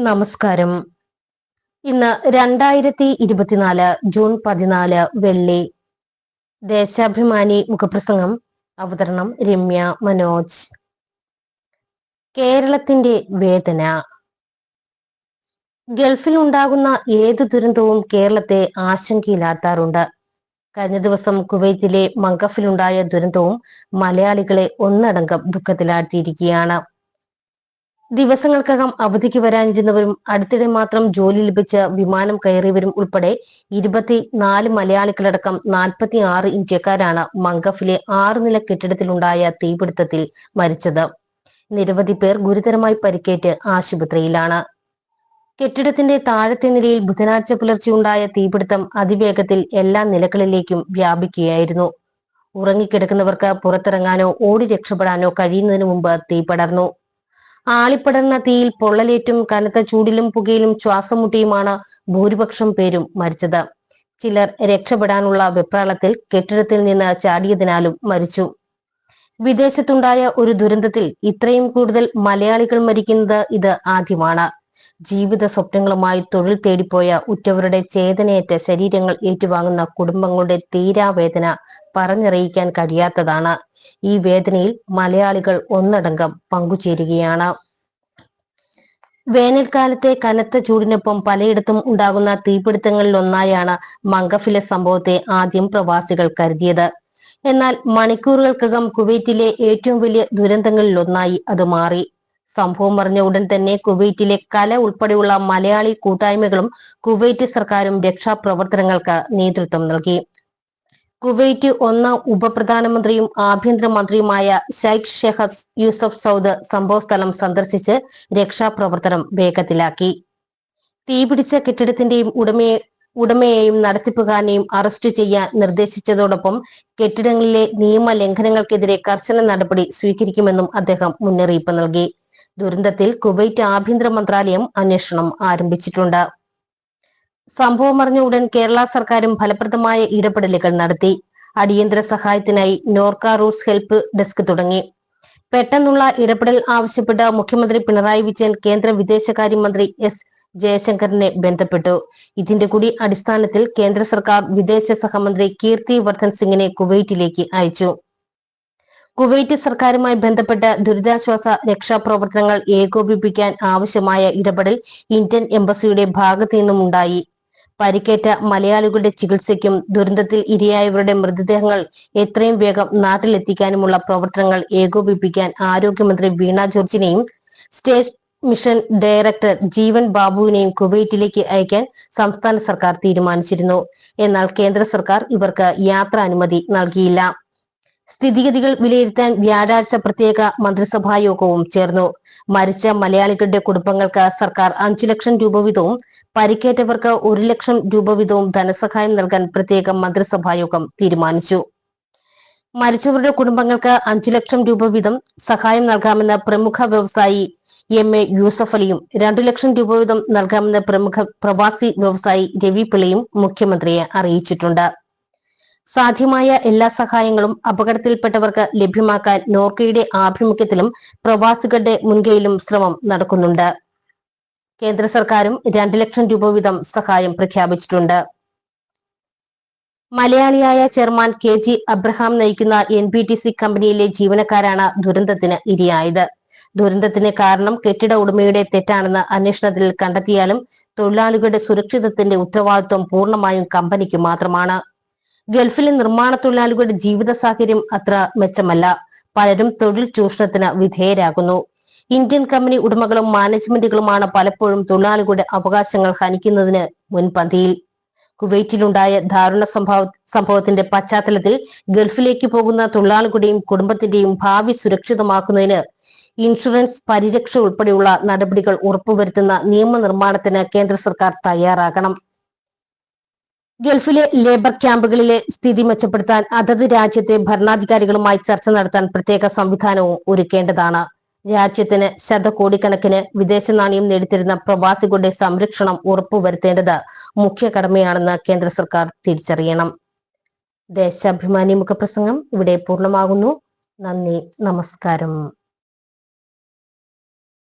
നമസ്കാരം. ഇന്ന് രണ്ടായിരത്തി ഇരുപത്തിനാല് ജൂൺ പതിനാല് വെള്ളി ദേശാഭിമാനി മുഖപ്രസംഗം അവതരണം രമ്യ മനോജ്. കേരളത്തിന്റെ വേദന. ഗൾഫിൽ ഉണ്ടാകുന്ന ഏതു ദുരന്തവും കേരളത്തെ ആശങ്കയിലാത്താറുണ്ട്. കഴിഞ്ഞ ദിവസം കുവൈത്തിലെ മങ്കഫിലുണ്ടായ ദുരന്തവും മലയാളികളെ ഒന്നടങ്കം ദുഃഖത്തിലാഴ്ത്തിയിരിക്കുകയാണ്. ദിവസങ്ങൾക്കകം അവധിക്ക് വരാനിരുന്നവരും അടുത്തിടെ മാത്രം ജോലി ലഭിച്ച് വിമാനം കയറിയവരും ഉൾപ്പെടെ ഇരുപത്തിനാല് മലയാളികളടക്കം നാൽപ്പത്തി ആറ് ഇന്ത്യക്കാരാണ് മങ്കഫിലെ ആറ് നില കെട്ടിടത്തിലുണ്ടായ തീപിടുത്തത്തിൽ മരിച്ചത്. നിരവധി പേർ ഗുരുതരമായി പരിക്കേറ്റ് ആശുപത്രിയിലാണ്. കെട്ടിടത്തിന്റെ താഴത്തെ നിലയിൽ ബുധനാഴ്ച പുലർച്ചെയുണ്ടായ തീപിടുത്തം അതിവേഗത്തിൽ എല്ലാ നിലകളിലേക്കും വ്യാപിക്കുകയായിരുന്നു. ഉറങ്ങിക്കിടക്കുന്നവർക്ക് പുറത്തിറങ്ങാനോ ഓടി രക്ഷപ്പെടാനോ കഴിയുന്നതിന് മുമ്പ് തീ പടർന്നു. ആളിപ്പടർന്ന തീയിൽ പൊള്ളലേറ്റും കനത്ത ചൂടിലും പുകയിലും ശ്വാസം മുട്ടിയുമാണ് ഭൂരിപക്ഷം പേരും മരിച്ചത്. ചിലർ രക്ഷപ്പെടാനുള്ള വെപ്രാളത്തിൽ കെട്ടിടത്തിൽ നിന്ന് ചാടിയതിനാലും മരിച്ചു. വിദേശത്തുണ്ടായ ഒരു ദുരന്തത്തിൽ ഇത്രയും കൂടുതൽ മലയാളികൾ മരിക്കുന്നത് ഇത് ആദ്യമാണ്. ജീവിത സ്വപ്നങ്ങളുമായി തൊഴിൽ തേടിപ്പോയ ഉറ്റവരുടെ ചേതനയേറ്റ ശരീരങ്ങൾ ഏറ്റുവാങ്ങുന്ന കുടുംബങ്ങളുടെ തീരാവേദന പറഞ്ഞറിയിക്കാൻ കഴിയാത്തതാണ്. ഈ വേദനയിൽ മലയാളികൾ ഒന്നടങ്കം പങ്കുചേരുകയാണ്. വേനൽക്കാലത്തെ കനത്ത ചൂടിനൊപ്പം പലയിടത്തും ഉണ്ടാകുന്ന തീപിടുത്തങ്ങളിൽ ഒന്നായാണ് മങ്കഫിലെ സംഭവത്തെ ആദ്യം പ്രവാസികൾ കരുതിയത്. എന്നാൽ മണിക്കൂറുകൾക്കകം കുവൈറ്റിലെ ഏറ്റവും വലിയ ദുരന്തങ്ങളിൽ ഒന്നായി അത് മാറി. സംഭവം അറിഞ്ഞ ഉടൻ തന്നെ കുവൈറ്റിലെ കല ഉൾപ്പെടെയുള്ള മലയാളി കൂട്ടായ്മകളും കുവൈറ്റ് സർക്കാരും രക്ഷാപ്രവർത്തനങ്ങൾക്ക് നേതൃത്വം നൽകി. കുവൈറ്റ് ഒന്നാം ഉപപ്രധാനമന്ത്രിയും ആഭ്യന്തരമന്ത്രിയുമായ ഷൈഖ് ഷെഹസ് യൂസഫ് സൗദ് സംഭവസ്ഥലം സന്ദർശിച്ച് രക്ഷാപ്രവർത്തനം വേഗത്തിലാക്കി. തീപിടിച്ച കെട്ടിടത്തിന്റെയും ഉടമയെ ഉടമയെയും നടത്തിപ്പുകാരനെയും അറസ്റ്റ് ചെയ്യാൻ നിർദ്ദേശിച്ചതോടൊപ്പം കെട്ടിടങ്ങളിലെ നിയമലംഘനങ്ങൾക്കെതിരെ കർശന നടപടി സ്വീകരിക്കുമെന്നും അദ്ദേഹം മുന്നറിയിപ്പ് നൽകി. ദുരന്തത്തിൽ കുവൈറ്റ് ആഭ്യന്തര മന്ത്രാലയം അന്വേഷണം ആരംഭിച്ചിട്ടുണ്ട്. സംഭവം അറിഞ്ഞ ഉടൻ കേരള സർക്കാരും ഫലപ്രദമായ ഇടപെടലുകൾ നടത്തി. അടിയന്തര സഹായത്തിനായി നോർക്ക റൂട്ട്സ് ഹെൽപ്പ് ഡെസ്ക് തുടങ്ങി. പെട്ടെന്നുള്ള ഇടപെടൽ ആവശ്യപ്പെട്ട മുഖ്യമന്ത്രി പിണറായി വിജയൻ കേന്ദ്ര വിദേശകാര്യമന്ത്രി എസ് ജയശങ്കറിനെ ബന്ധപ്പെട്ടു. ഇതിന്റെ കൂടി അടിസ്ഥാനത്തിൽ കേന്ദ്ര സർക്കാർ വിദേശ സഹമന്ത്രി കീർത്തി വർദ്ധൻ സിംഗിനെ കുവൈറ്റിലേക്ക് അയച്ചു. കുവൈറ്റ് സർക്കാരുമായി ബന്ധപ്പെട്ട ദുരിതാശ്വാസ രക്ഷാപ്രവർത്തനങ്ങൾ ഏകോപിപ്പിക്കാൻ ആവശ്യമായ ഇടപെടൽ ഇന്ത്യൻ എംബസിയുടെ ഭാഗത്തു നിന്നുമുണ്ടായി. പരിക്കേറ്റ മലയാളികളുടെ ചികിത്സയ്ക്കും ദുരന്തത്തിൽ ഇരയായവരുടെ മൃതദേഹങ്ങൾ എത്രയും വേഗം നാട്ടിലെത്തിക്കാനുമുള്ള പ്രവർത്തനങ്ങൾ ഏകോപിപ്പിക്കാൻ ആരോഗ്യമന്ത്രി വീണ ജോർജിനെയും സ്റ്റേറ്റ് മിഷൻ ഡയറക്ടർ ജീവൻ ബാബുവിനെയും കുവൈറ്റിലേക്ക് അയക്കാൻ സംസ്ഥാന സർക്കാർ തീരുമാനിച്ചിരുന്നു. എന്നാൽ കേന്ദ്ര സർക്കാർ ഇവർക്ക് യാത്രാനുമതി നൽകിയില്ല. സ്ഥിതിഗതികൾ വിലയിരുത്താൻ വ്യാഴാഴ്ച പ്രത്യേക മന്ത്രിസഭാ യോഗവും ചേർന്നു. മരിച്ച മലയാളികളുടെ കുടുംബങ്ങൾക്ക് സർക്കാർ അഞ്ചു ലക്ഷം രൂപ വീതവും പരിക്കേറ്റവർക്ക് ഒരു ലക്ഷം രൂപ വീതവും ധനസഹായം നൽകാൻ പ്രത്യേക മന്ത്രിസഭാ യോഗം തീരുമാനിച്ചു. മരിച്ചവരുടെ കുടുംബങ്ങൾക്ക് അഞ്ചു ലക്ഷം രൂപ വീതം സഹായം നൽകാമെന്ന് പ്രമുഖ വ്യവസായി എം എ യൂസഫ് അലിയും രണ്ടു ലക്ഷം രൂപ വീതം നൽകാമെന്ന് പ്രമുഖ പ്രവാസി വ്യവസായി രവി പിള്ളയും മുഖ്യമന്ത്രിയെ അറിയിച്ചിട്ടുണ്ട്. സാധ്യമായ എല്ലാ സഹായങ്ങളും അപകടത്തിൽപ്പെട്ടവർക്ക് ലഭ്യമാക്കാൻ നോർക്കയുടെ ആഭിമുഖ്യത്തിലും പ്രവാസികളുടെ മുൻകൈയിലും ശ്രമം നടക്കുന്നുണ്ട്. കേന്ദ്ര സർക്കാരും രണ്ടു ലക്ഷം രൂപ വീതം സഹായം പ്രഖ്യാപിച്ചിട്ടുണ്ട്. മലയാളിയായ ചെയർമാൻ കെ ജി അബ്രഹാം നയിക്കുന്ന എൻ ബി ടി സി കമ്പനിയിലെ ജീവനക്കാരാണ് ദുരന്തത്തിന് ഇരയായത്. ദുരന്തത്തിന് കാരണം കെട്ടിട ഉടമയുടെ തെറ്റാണെന്ന് അന്വേഷണത്തിൽ കണ്ടെത്തിയാലും തൊഴിലാളികളുടെ സുരക്ഷിതത്തിന്റെ ഉത്തരവാദിത്വം പൂർണമായും കമ്പനിക്ക് മാത്രമാണ്. ഗൾഫിലെ നിർമ്മാണ തൊഴിലാളികളുടെ ജീവിത സാഹചര്യം അത്ര മെച്ചമല്ല. പലരും തൊഴിൽ ചൂഷണത്തിന് വിധേയരാകുന്നു. ഇന്ത്യൻ കമ്പനി ഉടമകളും മാനേജ്മെന്റുകളുമാണ് പലപ്പോഴും തൊഴിലാളികളുടെ അവകാശങ്ങൾ ഹനിക്കുന്നതിന് മുൻപന്തിയിൽ. കുവൈറ്റിലുണ്ടായ ദാരുണ സംഭവ സംഭവത്തിന്റെ പശ്ചാത്തലത്തിൽ ഗൾഫിലേക്ക് പോകുന്ന തൊഴിലാളികളുടെയും കുടുംബത്തിന്റെയും ഭാവി സുരക്ഷിതമാക്കുന്നതിന് ഇൻഷുറൻസ് പരിരക്ഷ ഉൾപ്പെടെയുള്ള നടപടികൾ ഉറപ്പുവരുത്തുന്ന നിയമനിർമ്മാണത്തിന് കേന്ദ്ര സർക്കാർ തയ്യാറാകണം. ഗൾഫിലെ ലേബർ ക്യാമ്പുകളിലെ സ്ഥിതി മെച്ചപ്പെടുത്താൻ അതത് രാജ്യത്തെ ഭരണാധികാരികളുമായി ചർച്ച നടത്താൻ പ്രത്യേക സംവിധാനവും ഒരുക്കേണ്ടതാണ്. രാജ്യത്തിന് ശതകോടിക്കണക്കിന് വിദേശ നാണയം നേടിത്തരുന്ന പ്രവാസികളുടെ സംരക്ഷണം ഉറപ്പുവരുത്തേണ്ടത് മുഖ്യ കടമയാണെന്ന് കേന്ദ്ര സർക്കാർ തിരിച്ചറിയണം. ദേശാഭിമാനി മുഖപ്രസംഗം ഇവിടെ പൂർണമാകുന്നു. നന്ദി നമസ്കാരം.